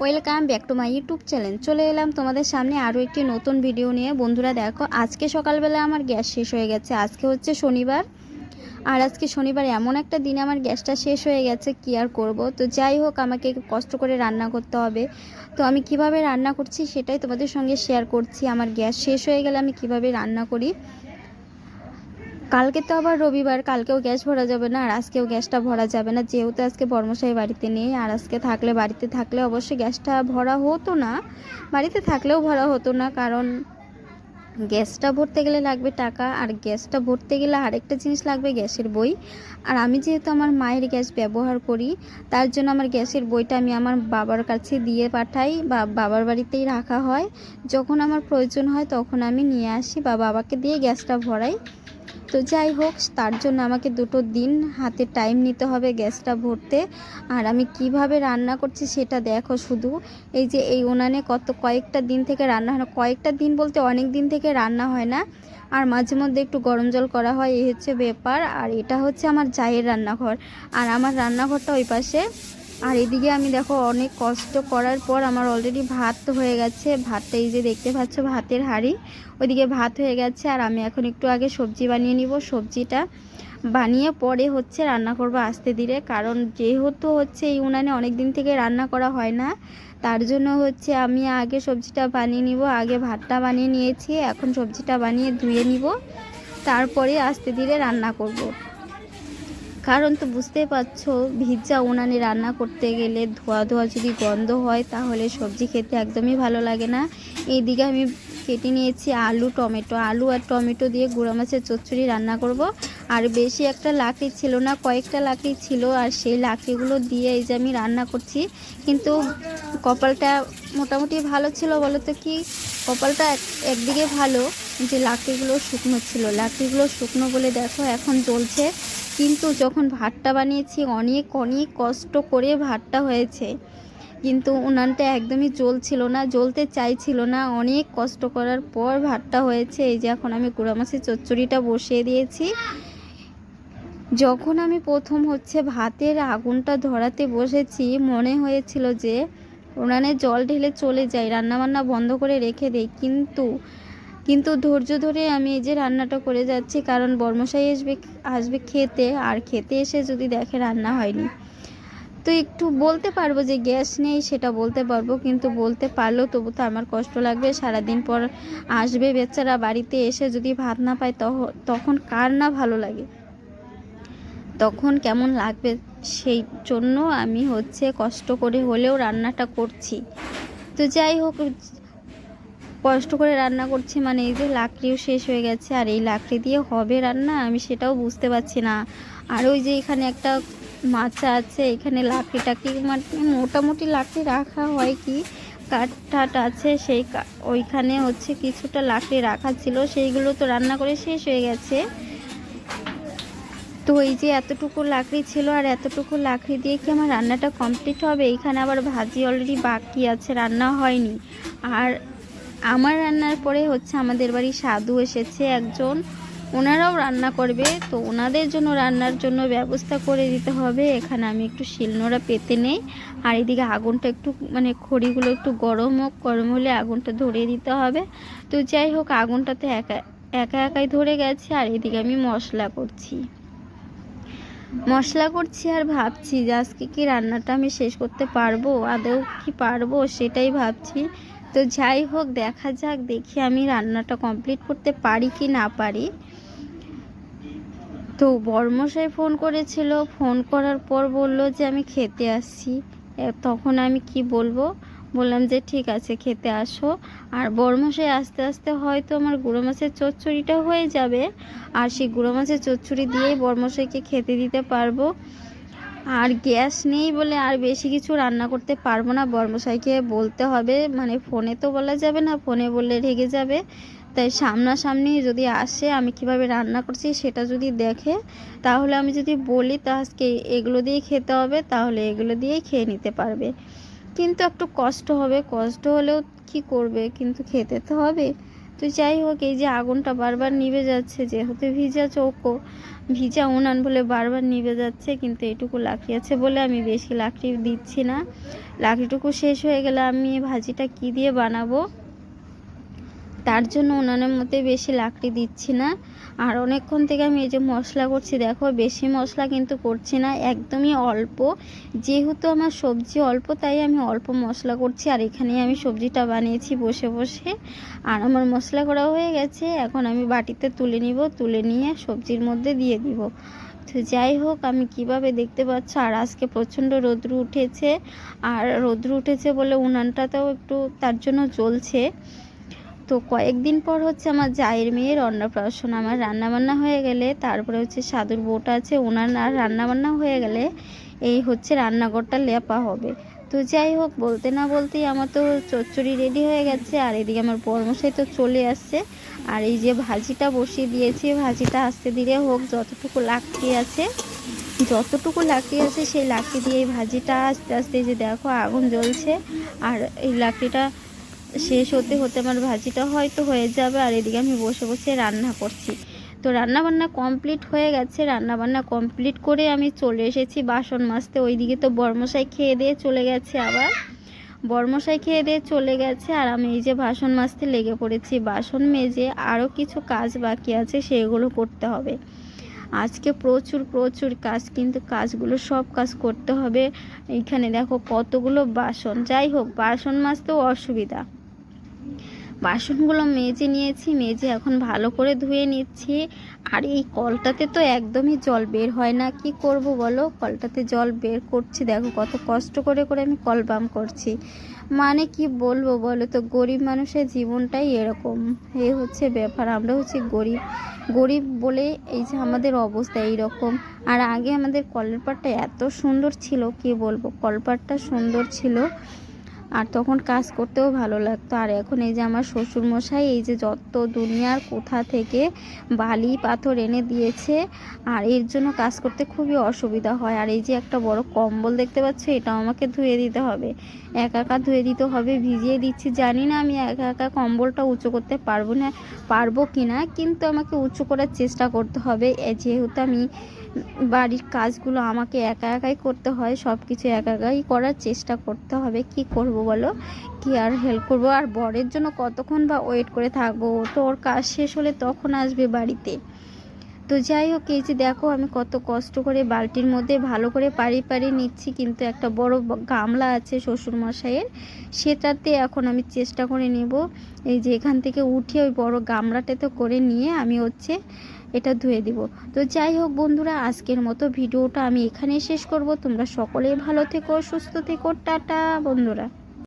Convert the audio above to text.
Welcome back to my YouTube channel. চলে এলাম তোমাদের সামনে আরও একটি নতুন ভিডিও নিয়ে। বন্ধুরা দেখো, আজকে সকালবেলা আমার গ্যাস শেষ হয়ে গেছে। আজকে হচ্ছে শনিবার। আর আজকে শনিবার এমন একটা দিনে আমার গ্যাসটা শেষ হয়ে গেছে, কি আর করব? তো যাই হোক, আমাকে কষ্ট করে রান্না করতে হবে। তো আমি কীভাবে রান্না করছি সেটাই তোমাদের সঙ্গে শেয়ার করছি। আমার গ্যাস শেষ হয়ে গেলে আমি কীভাবে রান্না করি? কালকে তো আবার রবিবার, কালকেও গ্যাস ভরা যাবে না আর আজকেও গ্যাসটা ভরা যাবে না। যেহেতু আজকে বর্মশাই বাড়িতে নেই আর আজকে থাকলে, বাড়িতে থাকলে অবশ্যই গ্যাসটা ভরা হতো না। বাড়িতে থাকলেও ভরা হতো না কারণ গ্যাসটা ভরতে গেলে লাগবে টাকা আর গ্যাসটা ভরতে গেলে আরেকটা জিনিস লাগবে গ্যাসের বই। আর আমি যেহেতু আমার মায়ের গ্যাস ব্যবহার করি, তার জন্য আমার গ্যাসের বইটা আমি আমার বাবার কাছে দিয়ে পাঠাই বা বাবার বাড়িতেই রাখা হয়। যখন আমার প্রয়োজন হয় তখন আমি নিয়ে আসি বা বাবাকে দিয়ে গ্যাসটা ভরাই। তো যাই হোক, তার জন্য আমাকে দুটো দিন হাতে টাইম নিতে হবে গ্যাসটা ভরতে। আর আমি কীভাবে রান্না করছি সেটা দেখো শুধু। এই যে এই উনানে কত কয়েকটা দিন থেকে রান্না হয় না, কয়েকটা দিন বলতে অনেক দিন থেকে রান্না হয় না। আর মাঝে মধ্যে একটু গরম জল করা হয় এই হচ্ছে ব্যাপার। আর এটা হচ্ছে আমার জায়ের রান্নাঘর। আর আমার রান্নাঘরটা ওই পাশে আর এদিকে আমি দেখো অনেক কষ্ট করার পর আমার অলরেডি ভাত হয়ে গেছে। ভাতটা এই যে দেখতে পাচ্ছ, ভাতের হাঁড়ি। ওইদিকে ভাত হয়ে গেছে আর আমি এখন একটু আগে সবজি বানিয়ে নিব। সবজিটা বানিয়ে পরে হচ্ছে রান্না করব আস্তে ধীরে। কারণ যেহেতু হচ্ছে এই উনানে অনেক দিন থেকে রান্না করা হয় না, তার জন্য হচ্ছে আমি আগে সবজিটা বানিয়ে নিব, আগে ভাতটা বানিয়ে নিয়েছি। এখন সবজিটা বানিয়ে ধুয়ে নিব। তারপরে আস্তে ধীরে রান্না করব। কারণ তো বুঝতেই পারছ, ভিজা উনানে রান্না করতে গেলে ধোয়া ধোয়া যদি গন্ধ হয়, তাহলে সবজি খেতে একদমই ভালো লাগে না। এইদিকে আমি কেটে নিয়েছি আলু, টমেটো। আলু আর টমেটো দিয়ে গুঁড়া মাছের চচ্চড়ি রান্না করব। আর বেশি একটা লাকড়ি ছিল না, কয়েকটা লাকড়ি ছিল, আর সেই লাকড়িগুলো দিয়ে এই যে আমি রান্না করছি। কিন্তু কপালটা মোটামুটি ভালো ছিল বলো তো কি, কপালটা একদিকে ভালো যে লাকড়িগুলো শুকনো ছিল। লাকড়িগুলো শুকনো বলে দেখো এখন জ্বলছে। কিন্তু যখন ভাতটা বানিয়েছি, অনেক অনেক কষ্ট করে ভাতটা হয়েছে। কিন্তু উনানটা একদমই জ্বলছিল না, জ্বলতে চাইছিল না। অনেক কষ্ট করার পর ভাতটা হয়েছে। এই যে এখন আমি গুঁড়া মাছের চচ্চড়িটা বসিয়ে দিয়েছি। যখন আমি প্রথম হচ্ছে ভাতের আগুনটা ধরাতে বসেছি, মনে হয়েছিল যে উনানে জল ঢেলে চলে যাই, রান্নাবান্না বন্ধ করে রেখে দেই। কিন্তু কিন্তু ধৈর্য ধরে আমি এই যে রান্নাটা করে যাচ্ছি, কারণ বর্মশাই আসবে আসবে খেতে, আর খেতে এসে যদি দেখে রান্না হয়নি। তো একটু বলতে পারব যে গ্যাস নেই, সেটা বলতে পারব, কিন্তু বলতে পারলেও তবু তো আমার কষ্ট লাগবে। সারাদিন পর আসবে বেচারা বাড়িতে এসে যদি ভাত না পায় তখন কার না ভালো লাগে? তখন কেমন লাগবে? সেই জন্য আমি হচ্ছে কষ্ট করে হলেও রান্নাটা করছি। তো যাই হোক কষ্ট করে রান্না করছি মানে এই যে লাকড়িও শেষ হয়ে গেছে, আর এই লাকড়ি দিয়ে হবে রান্না? আমি সেটাও বুঝতে পারছি না। আর ওই যে এখানে একটা মাচা আছে, এখানে লাকড়ি টাকড়ি মানে মোটামুটি লাকড়ি রাখা হয় কি? কাঠ টাট আছে, সেই ওইখানে হচ্ছে কিছুটা লাকড়ি রাখা ছিল, সেইগুলো তো রান্না করে শেষ হয়ে গেছে। তো এই যে এতটুকু লাকড়ি ছিল, আর এতটুকু লাকড়ি দিয়ে কি আমার রান্নাটা কমপ্লিট হবে? এইখানে আবার ভাজি অলরেডি বাকি আছে, রান্না হয়নি। আর আমার রান্নার পরে হচ্ছে আমাদের বাড়ি সাধু এসেছে একজন। ওনারাও রান্না করবে, তো ওনাদের জন্য রান্নার জন্য ব্যবস্থা করে দিতে হবে। এখানে আমি একটু শিলনোড়া পেতে নেই। আর এদিকে আগুনটা একটু মানে খড়িগুলো একটু গরম হোক, গরম হলে আগুনটা ধরিয়ে দিতে হবে। তো যাই হোক আগুনটা তো একা একা একাই ধরে গেছে। আর এদিকে আমি মশলা করছি। মশলা করছি আর ভাবছি যে আজকে কি রান্নাটা আমি শেষ করতে পারব? আদৌ কি পারব? সেটাই ভাবছি। তো যাই হোক, দেখা যাক, দেখি আমি রান্নাটা কমপ্লিট করতে পারি কি না পারি। তো বর্মশাই ফোন করেছিল ফোন করার পর বলল যে আমি খেতে আসছি। তখন আমি কি বলব? বললাম যে ঠিক আছে, খেতে আসো। আর বড়মশাই আস্তে আস্তে হয়তো আমার গুঁড়ো মাছের চচ্চড়িটা হয়ে যাবে। আর সেই গুঁড়ো মাছের চচ্চড়ি দিয়েই বড়মশাইকে খেতে দিতে পারব। আর গ্যাস নেই বলে আর বেশি কিছু রান্না করতে পারব না। বর্মশাইকে বলতে হবে মানে ফোনে তো বলা যাবে না, ফোনে বললে রেগে যাবে। তাই সামনাসামনি যদি আসে, আমি কীভাবে রান্না করছি সেটা যদি দেখে, তাহলে আমি যদি বলি, তা আজকে এগুলো দিয়ে খেতে হবে, তাহলে এগুলো দিয়েই খেয়ে নিতে পারবে। কিন্তু একটু কষ্ট হবে, কষ্ট হলেও কি করবে? কিন্তু খেতে তো হবে। তো যাই হোক, এই যে আগুনটা বারবার নিভে যাচ্ছে, যেহেতু ভিজা চৌকো, ভিজা উনান বলে বারবার নিভে যাচ্ছে, কিন্তু এটুকু লাকড়ি আছে বলে আমি বেশি লাকড়ি দিচ্ছি না। লাকড়িটুকু শেষ হয়ে গেলে আমি ভাজিটা কি দিয়ে বানাবো? তার জন্য উনানের মধ্যে বেশি লাকড়ি দিচ্ছি না। আর অনেকক্ষণ থেকে আমি এই যে মশলা করছি, দেখো, বেশি মশলা কিন্তু করছি না, একদমই অল্প। যেহেতু আমার সবজি অল্প, তাই আমি অল্প মশলা করছি, আর এখানে আমি সবজিটা বানিয়েছি বসে বসে। আর আমার মশলা করা হয়ে গেছে, এখন আমি বাটিতে তুলে নিব, তুলে নিয়ে সবজির মধ্যে দিয়ে দিব। তো যাই হোক, আমি কীভাবে দেখতে পাচ্ছ, আর আজকে প্রচণ্ড রৌদ্র উঠেছে। আর রৌদ্র উঠেছে বলে উনানটাতেও একটু তার জন্য জ্বলছে। তো কয়েকদিন পর হচ্ছে আমার জায়ের মেয়ের অন্নপ্রাশন। আমার রান্নাবান্না হয়ে গেলে, তারপরে হচ্ছে সাধুর বউটা আছে, ওনার আর রান্নাবান্না হয়ে গেলে এই হচ্ছে রান্নাঘরটা লেপা হবে। তো যাই হোক, বলতে না বলতেই আমার তো চচ্চড়ি রেডি হয়ে গেছে, আর এদিকে আমার বর্মশাই তো চলে আসছে। আর এই যে ভাজিটা বসিয়ে দিয়েছি ভাজিটা আস্তে ধীরে হোক, যতটুকু লাকড়ি আছে, যতটুকু লাকড়ি আছে সেই লাকড়ি দিয়ে এই ভাজিটা আস্তে আস্তে যে দেখো আগুন জ্বলছে। আর এই লাকড়িটা শেষ হতে হতে আমার ভাজিটা হয়তো হয়ে যাবে, আর এদিকে আমি বসে বসে রান্না করছি। তো রান্না বান্না কমপ্লিট হয়ে গেছে। রান্না বান্না কমপ্লিট করে আমি চলে এসেছি বাসন মাজতে। ওইদিকে তো বর্মশাই খেয়ে দিয়ে চলে গেছে আবার। বর্মশাই খেয়ে দিয়ে চলে গেছে, আর আমি এই যে বাসন মাজতে লেগে পড়েছি। বাসন মেজে আরও কিছু কাজ বাকি আছে, সেগুলো করতে হবে। আজকে প্রচুর প্রচুর কাজ, কিন্তু কাজগুলো সব কাজ করতে হবে। এখানে দেখো কতগুলো বাসন। যাই হোক, বাসন মাজতেও অসুবিধা। বাসনগুলো মেজে নিয়েছি, মেজে এখন ভালো করে ধুয়ে নিচ্ছি। আর এই কলটাতে তো একদমই জল বের হয় না, কি করব বলো? কলটাতে জল বের করছি, দেখো কত কষ্ট করে করে আমি কল বাম করছি। মানে কি বলব বলো তো, গরিব মানুষের জীবনটাই এরকম। এ হচ্ছে ব্যাপার, আমরা হচ্ছে গরিব। গরিব বলে এই যে আমাদের অবস্থা এই রকম আর আগে আমাদের কলের পাটটা এত সুন্দর ছিল, কি বলব? কলপাটটা সুন্দর ছিল। আর তখন কাজ করতেও ভালো লাগতো। আর এখন এই যে আমার শ্বশুরমশাই, এই যে যত দুনিয়ার কোথা থেকে বালি, পাথর এনে দিয়েছে, আর এর জন্য কাজ করতে খুবই অসুবিধা হয়। আর এই যে একটা বড় কম্বল দেখতে পাচ্ছ, এটাও আমাকে ধুয়ে দিতে হবে। একা একা ধুয়ে দিতে হবে, ভিজিয়ে দিচ্ছি। জানি না আমি একা একা কম্বলটা উঁচু করতে পারব না, পারব কি না কিন্তু আমাকে উঁচু করার চেষ্টা করতে হবে। যেহেতু আমি বাড়ির কাজগুলো আমাকে একা একাই করতে হয় সব কিছু একা একাই করার চেষ্টা করতে হবে। কি করব বলো? কি আর হেল্প করব? আর বরের জন্য কতক্ষণ বা ওয়েট করে থাকব? তো ওর কাজ শেষ হলে তখন আসবে বাড়িতে। তো যাই হোক, এই যে দেখো, আমি কত কষ্ট করে বালতির মধ্যে ভালো করে পাড়ি পাড়ি নিচ্ছি, কিন্তু একটা বড় গামলা আছে শ্বশুরমশাইয়ের, সেটাতে এখন আমি চেষ্টা করে নেব। এই যে এখান থেকে উঠে ওই বড় গামলাটাতে করে নিয়ে আমি হচ্ছে এটা ধুয়ে দিব। তো যাই হোক বন্ধুরা, আজকের মতো ভিডিওটা আমি এখানে শেষ করব। তোমরা সকলেই ভালো থেকো, সুস্থ থেকো, টাটা বন্ধুরা।